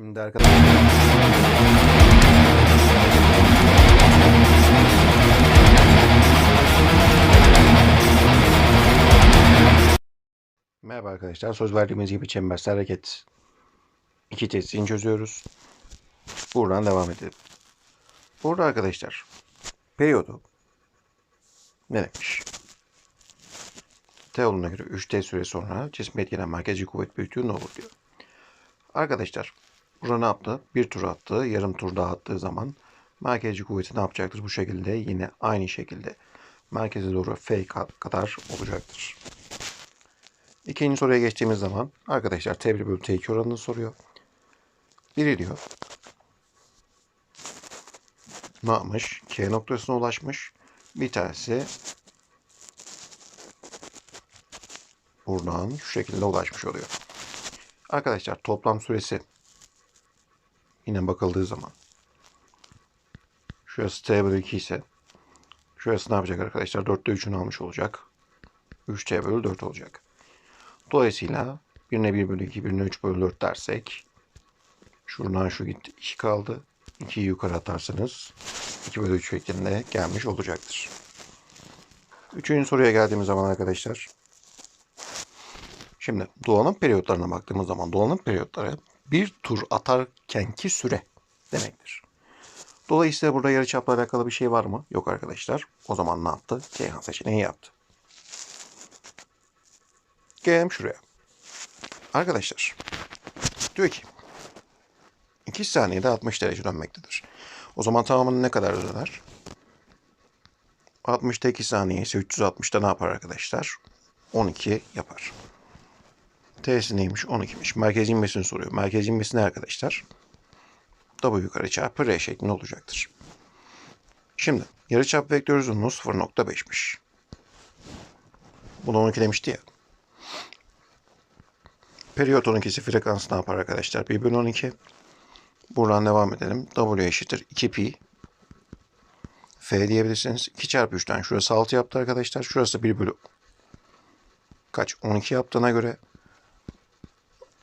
Şimdi arkadaşlar Merhaba arkadaşlar. Söz verdiğimiz gibi çembersel hareket iki testini çözüyoruz. Buradan devam edelim. Burada arkadaşlar periyodu ne demiş? T yoluna göre 3T süre sonra cisme etkilenen merkezi kuvvet büyüklüğü ne olur diyor. Arkadaşlar burada ne yaptı? Bir tur attı. Yarım tur daha attığı zaman merkezi kuvveti ne yapacaktır? Bu şekilde yine aynı şekilde merkeze doğru F kadar olacaktır. İkinci soruya geçtiğimiz zaman arkadaşlar T1 bölü T2 oranını soruyor. Biri diyor. Ne yapmış? K noktasına ulaşmış. Bir tanesi buradan şu şekilde ulaşmış oluyor. Arkadaşlar toplam süresi yine bakıldığı zaman şurası T bölü 2 ise şurası ne yapacak arkadaşlar? 4'te 3'ünü almış olacak. 3T bölü 4 olacak. Dolayısıyla birine 1 bölü 2, birine 3 bölü 4 dersek şuradan şu gitti 2 kaldı. 2'yi yukarı atarsanız 2 bölü 3 şeklinde gelmiş olacaktır. Üçüncü soruya geldiğimiz zaman arkadaşlar Şimdi dolanım periyotlarına baktığımız zaman dolanım periyotları bir tur atarkenki süre demektir. Dolayısıyla burada yarıçapla alakalı bir şey var mı? Yok arkadaşlar. O zaman ne yaptı? Ceyhan seçeneği yaptı. Gelelim şuraya. Arkadaşlar diyor ki 2 saniyede 60 derece dönmektedir. O zaman tamamını ne kadar döner? 60'ta 2 saniye ise 360'da ne yapar arkadaşlar? 12 yapar. T'si neymiş? 12'miş. Merkez inmesini soruyor. Merkez inmesi ne arkadaşlar? W yukarı çarpı R şeklinde olacaktır. Şimdi yarıçap vektör uzunluğu 0.5'miş. Bunu 12 demişti ya. Periyot 12'si frekans ne yapar arkadaşlar? 1 bölü 12. Buradan devam edelim. W eşittir 2 pi. F diyebilirsiniz. 2 çarpı 3'ten şurası 6 yaptı arkadaşlar. Şurası 1 bölü kaç? 12 yaptığına göre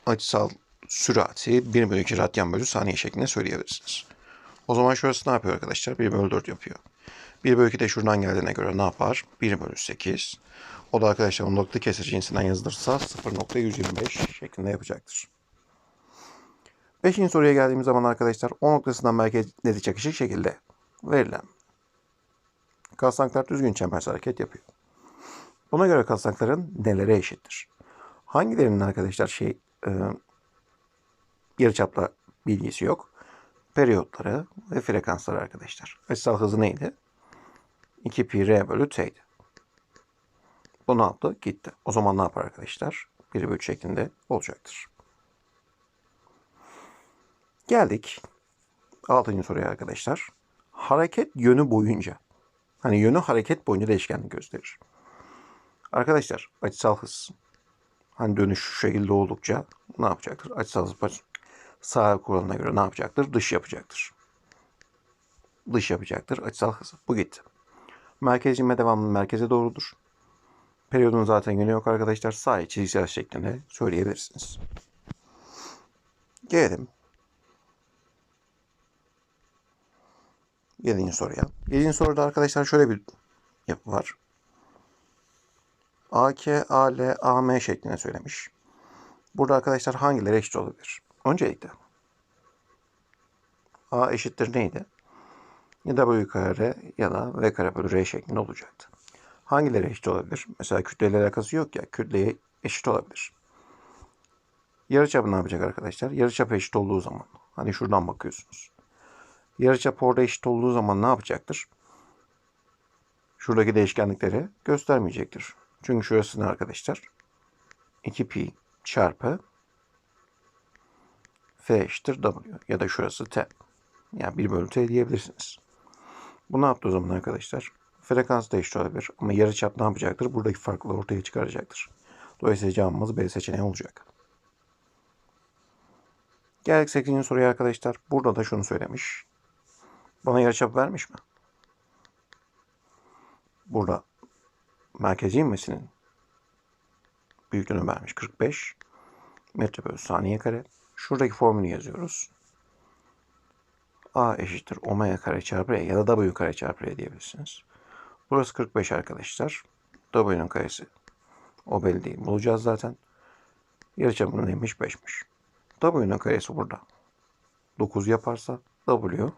açısal sürati 1 bölü 2 radyan bölü saniye şeklinde söyleyebilirsiniz. O zaman şurası ne yapıyor arkadaşlar? 1 bölü 4 yapıyor. 1 bölü 2 de şuradan geldiğine göre ne yapar? 1 bölü 8. O da arkadaşlar 10 nokta kesir cinsinden yazılırsa 0.125 şeklinde yapacaktır. Beşinci soruya geldiğimiz zaman arkadaşlar o noktasından merkezleri çakışık şekilde verilen kasnanklar düzgün çembersel hareket yapıyor. Buna göre kasnankların nelere eşittir? Hangilerinin arkadaşlar şey e, yarıçapla bilgisi yok? Periyotları ve frekansları arkadaşlar. Açısal hızı neydi? 2 pi r bölü t'ydi. Bu ne yaptı? Gitti. O zaman ne yapar arkadaşlar? 1 bölü 3 şeklinde olacaktır. Geldik. Altıncı soruya arkadaşlar. Hareket yönü boyunca. Hani yönü hareket boyunca değişkenlik gösterir. Arkadaşlar açısal hız. Hani dönüş şu şekilde oldukça ne yapacaktır? Açısal hız sağ kuralına göre ne yapacaktır? Dış yapacaktır. Dış yapacaktır. Açısal hız. Bu gitti. Merkez inme devamlı merkeze doğrudur. Periyodun zaten yönü yok arkadaşlar. Sağ çizgisel şeklinde söyleyebilirsiniz. Gelelim. Yedinci soruya. Yedinci soruda arkadaşlar şöyle bir yapı var. AK, AL, AM şeklinde söylemiş. Burada arkadaşlar hangileri eşit olabilir? Öncelikle A eşittir neydi? Ya W kare ya da V kare bölü R şeklinde olacaktı. Hangileri eşit olabilir? Mesela kütleyle alakası yok ya. Kütleye eşit olabilir. Yarıçapı ne yapacak arkadaşlar? Yarıçap eşit olduğu zaman. Hani şuradan bakıyorsunuz. Yarıçap orada eşit olduğu zaman ne yapacaktır? Şuradaki değişkenlikleri göstermeyecektir. Çünkü şurası ne arkadaşlar? 2 pi çarpı F eşittir W ya da şurası T. Yani 1 bölü T diyebilirsiniz. Bu ne yaptı o zaman arkadaşlar? Frekans da eşit olabilir ama yarıçap ne yapacaktır? Buradaki farklılığı ortaya çıkaracaktır. Dolayısıyla cevabımız B seçeneği olacak. Geldik 8. soruya arkadaşlar. Burada da şunu söylemiş. Bana yarıçap vermiş mi? Burada merkezi inmesinin büyüklüğünü vermiş 45 metre bölü saniye kare. Şuradaki formülü yazıyoruz. A eşittir omega kare çarpı E ya da W kare çarpı E diyebilirsiniz. Burası 45 arkadaşlar. W'nun karesi. O belli değil. Bulacağız zaten. Yarıçapının neymiş? 5'miş. W'nun karesi burada. 9 yaparsa W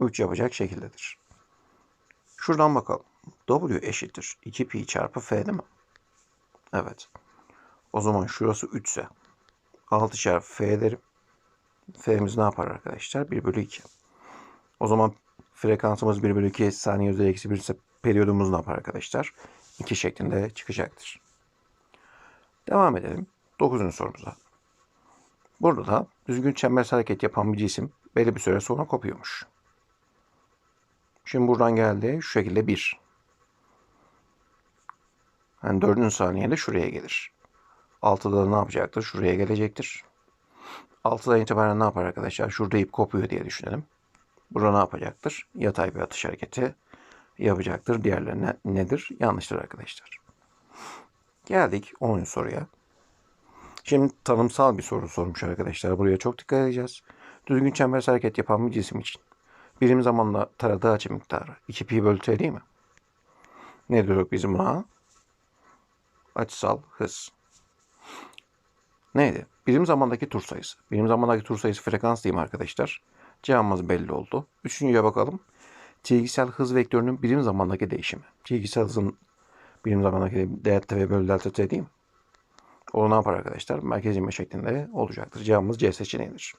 3 yapacak şekildedir. Şuradan bakalım. W eşittir. 2 pi çarpı F değil mi? Evet. O zaman şurası 3 ise 6 çarpı F derim. F'miz ne yapar arkadaşlar? 1 bölü 2. O zaman frekansımız 1 bölü 2 saniye üzeri eksi 1 ise periyodumuz ne yapar arkadaşlar? 2 şeklinde çıkacaktır. Devam edelim. 9. sorumuza. Burada da düzgün çembersel hareket yapan bir cisim belli bir süre sonra kopuyormuş. Şimdi buradan geldi şu şekilde 1. Yani 4. saniyede şuraya gelir. 6'da da ne yapacaktır? Şuraya gelecektir. 6'dan itibaren ne yapar arkadaşlar? Şurada ip kopuyor diye düşünelim. Burada ne yapacaktır? Yatay bir atış hareketi yapacaktır. Diğerleri ne, nedir? Yanlıştır arkadaşlar. Geldik 10. soruya. Şimdi tanımsal bir soru sormuş arkadaşlar. Buraya çok dikkat edeceğiz. Düzgün çembersel hareket yapan bir cisim için birim zamanla taradığı açı miktarı 2 pi bölü t değil mi? Ne diyorduk bizim buna? Açısal hız. Neydi? Birim zamandaki tur sayısı. Birim zamandaki tur sayısı frekans diyeyim arkadaşlar. Cevabımız belli oldu. Üçüncüye bakalım. Çizgisel hız vektörünün birim zamandaki değişimi. Çizgisel hızın birim zamandaki delta v bölü delta t mi? O ne yapar arkadaşlar? Merkez inme şeklinde olacaktır. Cevabımız C seçeneğidir.